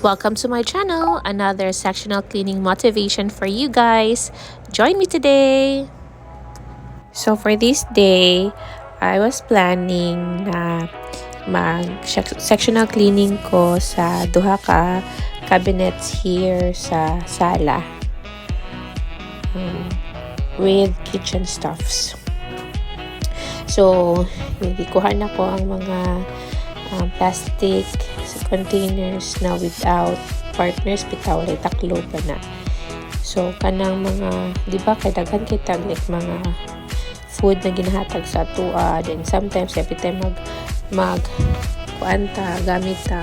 Welcome to my channel, another sectional cleaning motivation for you guys. Join me today! So for this day, I was planning na mag sectional cleaning ko sa duha ka cabinets here sa sala um, with kitchen stuffs. So, kuha na ko ang mga um, plastic containers na without partners bitaw lay taklo pa na. So, kanang mga, di ba, kay daghan kay taglit mga food na ginahatag sa tuwa. Then, sometimes, every time mag, mag, kuanta, gamit ta,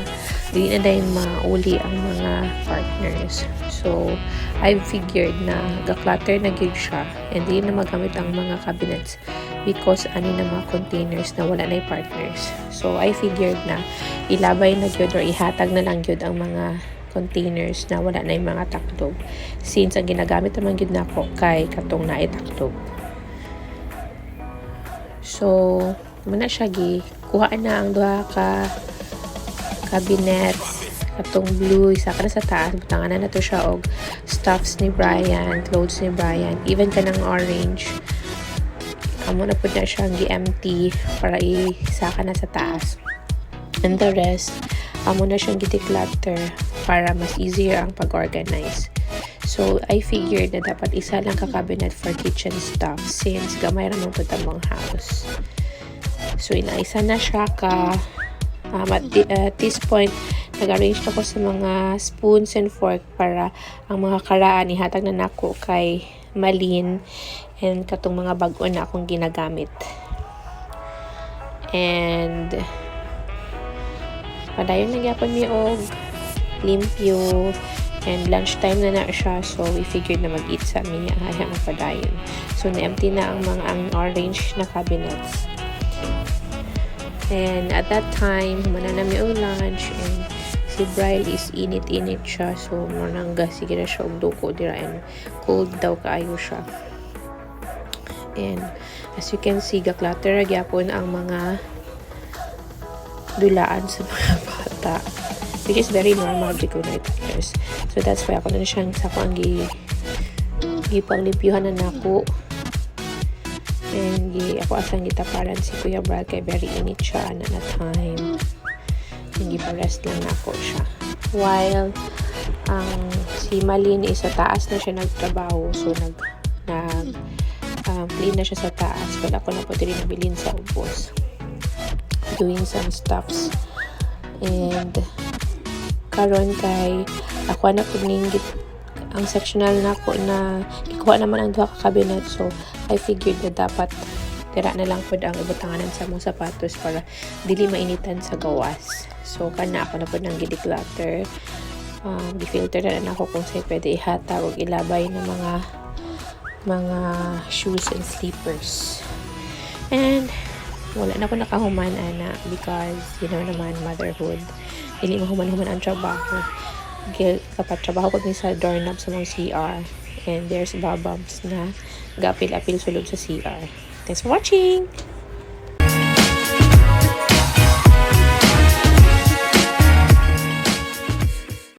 di na dahil mauli ang mga partners. So, I figured na ga-clutter na gig siya and di na magamit ang mga cabinets because ani na mga containers na wala na partners. So, I figured na ilabay na gyud or ihatag na lang gyud ang mga containers na wala na yung mga taklob. Since ang ginagamit naman gyud nako kay katong na taklob. So, muna siya gi kuha na ang duha ka cabinets katong blue isa ka na sa taas butangan na nato siya og stuffs ni Brian clothes ni Brian even kanang orange amo na pud na siyang gi-empty para isaka na sa taas. And the rest amo na siyang gi-declutter para mas easier ang pag-organize. So, I figured na dapat isa lang ka-cabinet for kitchen stuff since gamay naman po tamang house. So, inaisa na siya ka um, at, at this point, nag-arrange ako sa mga spoons and fork para ang mga karaan ihatag na nako kay Malin and katong mga bago na akong ginagamit. And padayon na gyapon mi og limpyo and lunchtime na na siya so we figured na mag-eat sa amin niya hayang padayon. So na-empty na ang mga ang orange na cabinets. And at that time, humana na mi lunch and si Bryle is init-init siya so manangga sige na siya og duko dira and cold daw kaayo siya. And as you can see, gaklutter gyapon ang mga dulaan sa mga bata which is very normal because night years. So that's why ako na siyang sa ko ang gi na nako. And gi ako asang gitaparan si Kuya Brad kay very init siya na na time. Hindi pa rest lang ako siya. While ang um, si Malin is sa taas na siya nagtrabaho so nag nag um, clean na siya sa taas. But ako na po din nabilin sa ubos. Doing some stuffs. And karon kay ako na pud ning ang sectional na ko na ikuha naman ang duha ka cabinet. So I figured na dapat tira na lang pud ang ibutanganan sa mong sapatos para dili mainitan sa gawas. So kana ako na pud nang gideclutter um, di-filter na na ako kung say pwede ihatag o ilabay ng mga mga shoes and slippers. And wala na ako nakahuman ana because you know naman motherhood. Dili mo human-human ang trabaho. Kapag trabaho ko sa doorknob sa mga CR and there's bababs na gapil-apil sulod sa CR thanks for watching